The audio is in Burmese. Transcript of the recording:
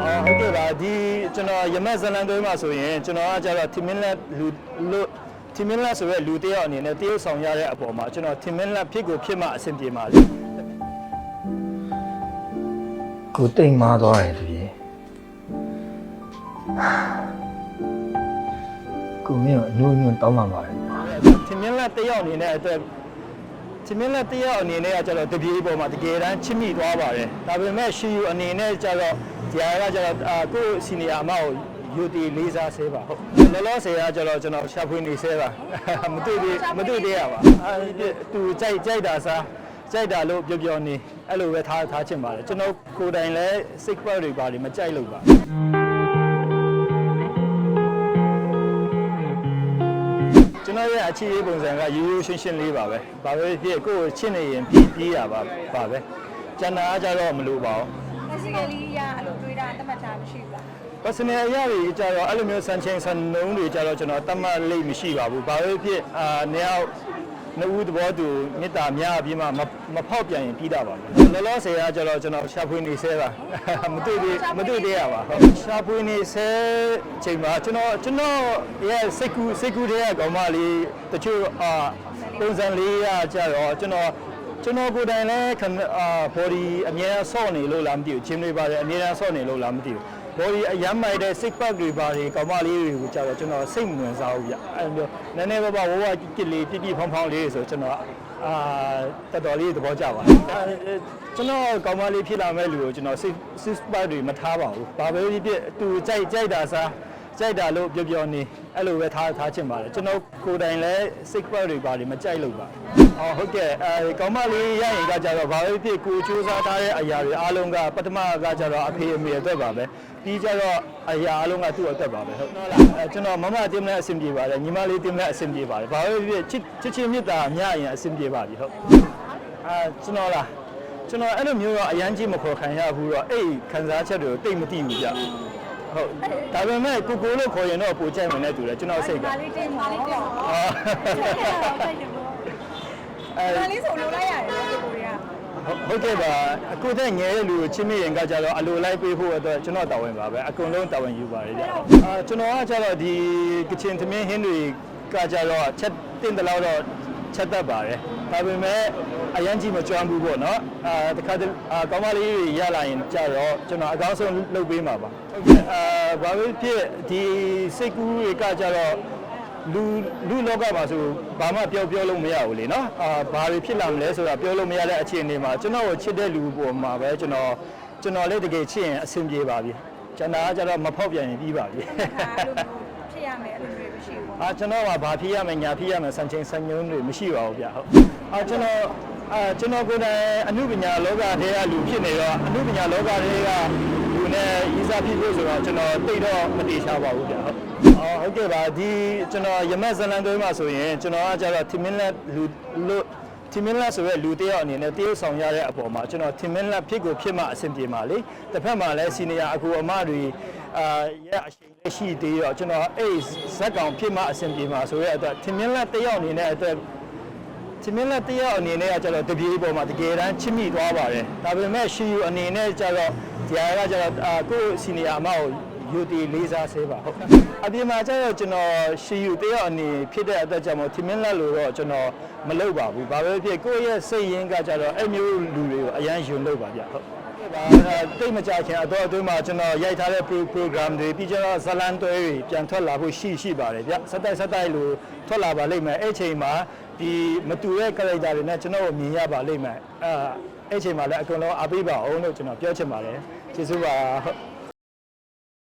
အော်ဟုတ်ကဲ့ပါဒီကျွန်တော်ရမက်ဇလန်သွေးမှာဆိုရင်ကျွန်တော်ကကြတော့ထင်မင်းလက်လူလို့ထင်မင်းလက်ဆိုရဲလူတစ်ယောက်အနေနဲ့တရုပ်ဆောင်ရတဲ့အပေါ်မှာကျွန်တော်ထင်မင်းလက်ဖြစ်ကိုဖြစ်မှအဆင်ပြေပါလေကိုတိတ်မာသွားတယ်တပြေကိုမင်းကအနူးနူးတောင်းမှပါတယ်ထင်မင်းလက်တစ်ယောက်အနေနဲ့အတွက် ထင်မင်းလက်တစ်ယောက်အနေနဲ့ကကြတော့တပြေပေါ်မှာတကယ်တမ်းချစ်မိသွားပါတယ်ဒါပေမဲ့ရှီယူအနေနဲ့ကြတော့ဒီဟာကကြတော့အာကိုယ့်စီနီယာအမကိုယူတီလေးစားဆဲပါဟုတ်လောလောဆယ်ကကြတော့ကျွန်တော်ရှာဖွေနေဆဲပါမတွေ့သေးမတွေ့သေးရပါအဲဒီသူကြိုက်ကြိုက်တာစားကြိုက်တာလို့ပြောပြောနေအဲ့လိုပဲထားထားချင်ပါတယ်ကျွန်တော်ကိုယ်တိုင်လည်းစိတ်ပတ်တွေပါလေမကြိုက်လို့ပါ ရဲ့အခြေရေးပုံစံကရိုးရိုးရှင်းရှင်းလေးပါပဲ။ဘာပဲဖြစ်ကိုယ့်ကိုချစ်နေရင်ပြီးပြီးတာပါပါပဲ။ကျန်တာကကြတော့မလို့ပါဘူး basically ရအဲ့လိုတွေးတာတတ်မှတ်တာမရှိဘူးလား။ personal အရာတွေကြတော့အဲ့လိုမျိုးစံချိန်စံနှုန်းတွေကြတော့ကျွန်တော်တတ်မှတ်လိမ့်မရှိပါဘူး။ဘာပဲဖြစ်အာနှစ်ယောက် နှစ်ဦးသဘောတူမေတ္တာများပြီးမှမမဖောက်ပြန်ရင်ပြီးတာပါပဲ။လောလောဆယ်ကကြတော့ကျွန်တော်ရှာဖွေနေဆဲပါ။မတွေ့သေးမတွေ့သေးရပါဟုတ်။ရှာဖွေနေဆဲချိန်မှာကျွန်တော်ကျွန်တော်ရဲ့စိတ်ကူးစိတ်ကူးတဲ့ကောင်မလေးတချို့အာပုံစံလေးရကြတော့ကျွန်တော်ကျွန်တော်ကိုယ်တိုင်လည်းခဏအာ body အများအားဆော့နေလို့လားမသိဘူးဂျင်းတွေပါတယ်အများအားဆော့နေလို့လားမသိဘူး body အရမ်းမိုက်တဲ့ six pack တွေပါတယ်ကောင်မလေးတွေကိုကြာတော့ကျွန်တော်စိတ်မဝင်စားဘူးဗျအဲ့လိုနည်းနည်းပါးပါးဝဝကစ်လေးပြပြဖောင်းဖောင်းလေးဆိုကျွန်တော်အာတော်တော်လေးသဘောကျပါတယ်အဲကျွန်တော်ကောင်မလေးဖြစ်လာမဲ့လူကိုကျွန်တော် six six pack တွေမထားပါဘူးဘာပဲဖြစ်ဖြစ်သူကြိုက်ကြိုက်တာစား ကြိုက်တာလို့ပြောပြောနေအဲ့လိုပဲထားထားချင်ပါတယ်ကျွန်တော်ကိုယ်တိုင်လည်း six pack တွေပါတယ်မကြိုက်လို့ပါအော်ဟုတ်ကဲ့အဲကောင်မလေးရရင်ကကြတော့ဘာပဲဖြစ်ကိုစူးစမ်းထားတဲ့အရာတွေအားလုံးကပထမကကြတော့အဖေအမေအတွက်ပါပဲပြီးကြတော့အရာအားလုံးကသူ့အတွက်ပါပဲဟုတ်နော်လားအဲကျွန်တော်မမတင်မဲ့အဆင်ပြေပါတယ်ညီမလေးတင်မဲ့အဆင်ပြေပါတယ်ဘာပဲဖြစ်ဖြစ်ချစ်ချစ်ချင်းမြတ်တာမျှရင်အဆင်ပြေပါပြီဟုတ်အာကျွန်တော်လားကျွန်တော်အဲ့လိုမျိုးတော့အရန်ကြီးမခေါ်ခံရဘူးတော့အဲ့ခံစားချက်တွေကိုတိတ်မသိဘူးကြ ဟုတ်ဒါပေမဲ့ကိုကိုလို့ခေါ်ရင်တော့ပိုကြိုက်ဝင်တဲ့သူလေကျွန်တော်စိတ်ကဒါလေးတင်ပါလေးတင်ပါအာအဲဒါလေးဆိုလိုလိုက်ရတယ်ကိုကိုတွေကဟုတ်ကဲ့ပါအခုတည်းငယ်တဲ့လူကိုချင်းမိရင်ကကြတော့အလိုလိုက်ပေးဖို့အတွက်ကျွန်တော်တာဝန်ပါပဲအကုန်လုံးတာဝန်ယူပါတယ်ဗျအာကျွန်တော်ကကြတော့ဒီကချင်သမင်းဟင်းတွေကကြတော့ချက်တင်တယ်လို့တော့ ချက်တတ်ပါတယ်ဒါပေမဲ့အရန်ကြီးမကြွမ်းဘူးပေါ့နော်အာတခါတည်းအာကောင်းမလေးတွေရလာရင်ကြတော့ကျွန်တော်အကောင်းဆုံးလုပ်ပေးမှာပါဟုတ်ကဲ့အာဘာလို့ဖြစ်ဒီစိတ်ကူးတွေကကြတော့လူလူလောကမှာဆိုဘာမှပြောပြောလို့မရဘူးလေနော်အာဘာတွေဖြစ်လာမလဲဆိုတာပြောလို့မရတဲ့အခြေအနေမှာကျွန်တော်ကိုချစ်တဲ့လူပေါ်မှာပဲကျွန်တော်ကျွန်တော်လည်းတကယ်ချစ်ရင်အဆင်ပြေပါပြီကျွန်တော်ကကျတော့မဖောက်ပြန်ရင်ပြီးပါပြီဖြစ် ရမယ်အဲ့လိုတွေမရှိဘူးအာကျွန်တော်ကဘာဖြစ်ရမယ်ညာဖြစ်ရမယ်စံချိန်စံညွှန်းတွေမရှိပါဘူးဗျဟုတ်အာကျွန်တော်အာကျွန်တော်ကိုယ်တိုင်အမှုပညာလောကထဲကလူဖြစ်နေတော့အမှုပညာလောကထဲကလူနဲ့ဤစားဖြစ်ဖို့ဆိုတော့ကျွန်တော်တိတ်တော့မတေချပါဘူးဗျဟုတ်အော်ဟုတ်ကဲ့ပါဒီကျွန်တော်ရမက်ဇလန်သွေးမှာဆိုရင်ကျွန်တော်ကကျတော့ထင်မင်းလက်လူလို့ထင်မင်းလက်ဆိုရဲလူတစ်ယောက်အနေနဲ့တရုပ်ဆောင်ရတဲ့အပေါ်မှာကျွန်တော်ထင်မင်းလက်ဖြစ်ကိုဖြစ်မှအဆင်ပြေပါလေတစ်ဖက်မှာလည်းစီနီယာအကူအမတွေ အာရဲ့အရှိန်လည်းရှိသေးတော့ကျွန်တော်အဲ့ဇက်ကောင်ဖြစ်မှအဆင်ပြေမှာဆိုရဲအတွက်ထင်မင်းလက်တစ်ယောက်အနေနဲ့အတွက်ချင်မင်းလက်တယောက်အနေနဲ့ကကျတော့တပြေးပေါ်မှာတကယ်တမ်းချစ်မိသွားပါတယ်ဒါပေမဲ့ရှီယူအနေနဲ့ကျတော့ဒီဟာကကျတော့အာကိုယ့်စီနီယာအမကိုယူတီလေးစားဆေးပါဟုတ်အပြင်မှာကျတော့ကျွန်တော်ရှီယူတယောက်အနေဖြစ်တဲ့အတွက်ကြောင့်မို့ချင်မင်းလက်လို့တော့ကျွန်တော်မလုပ်ပါဘူးဘာပဲဖြစ်ကိုယ့်ရဲ့စိတ်ရင်းကကျတော့အဲ့မျိုးလူတွေကိုအရန်ယုံလို့ပါဗျဟုတ် ပါတိတ်မကြခင်အတော့အတွင်းမှာကျွန်တော်ရိုက်ထားတဲ့ program တွေပြီးကျတော့ဇလန်တွဲတွေပြန်ထွက်လာဖို့ရှိရှိပါတယ်ဗျစက်တိုက်စက်တိုက်လို့ထွက်လာပါလိမ့်မယ်အဲ့ချိန်မှာဒီမတူတဲ့ character တွေနဲ့ကျွန်တော်ကိုမြင်ရပါလိမ့်မယ်အဲအဲ့ချိန်မှာလည်းအကုန်လုံးအားပေးပါအောင်လို့ကျွန်တော်ပြောချင်ပါတယ်ကျေးဇူးပါဟုတ်